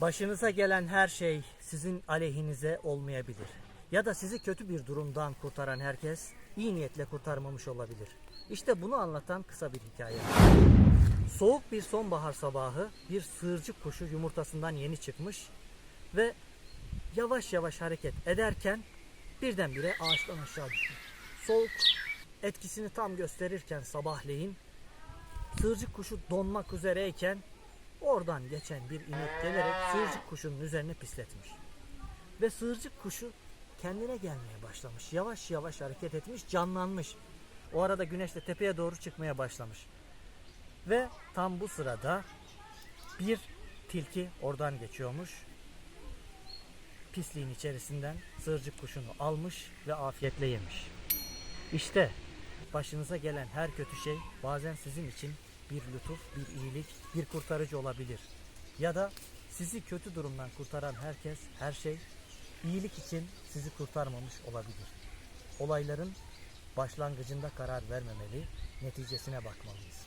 Başınıza gelen her şey sizin aleyhinize olmayabilir. Ya da sizi kötü bir durumdan kurtaran herkes iyi niyetle kurtarmamış olabilir. İşte bunu anlatan kısa bir hikaye. Soğuk bir sonbahar sabahı bir sığırcık kuşu yumurtasından yeni çıkmış ve yavaş yavaş hareket ederken birdenbire ağaçtan aşağı düşmüş. Soğuk etkisini tam gösterirken sabahleyin sığırcık kuşu donmak üzereyken oradan geçen bir inek gelerek sığırcık kuşunun üzerine pisletmiş. Ve sığırcık kuşu kendine gelmeye başlamış. Yavaş yavaş hareket etmiş, canlanmış. O arada güneş de tepeye doğru çıkmaya başlamış. Ve tam bu sırada bir tilki oradan geçiyormuş. Pisliğin içerisinden sığırcık kuşunu almış ve afiyetle yemiş. İşte başınıza gelen her kötü şey bazen sizin için bir lütuf, bir iyilik, bir kurtarıcı olabilir. Ya da sizi kötü durumdan kurtaran herkes, her şey iyilik için sizi kurtarmamış olabilir. Olayların başlangıcında karar vermemeli, neticesine bakmalıyız.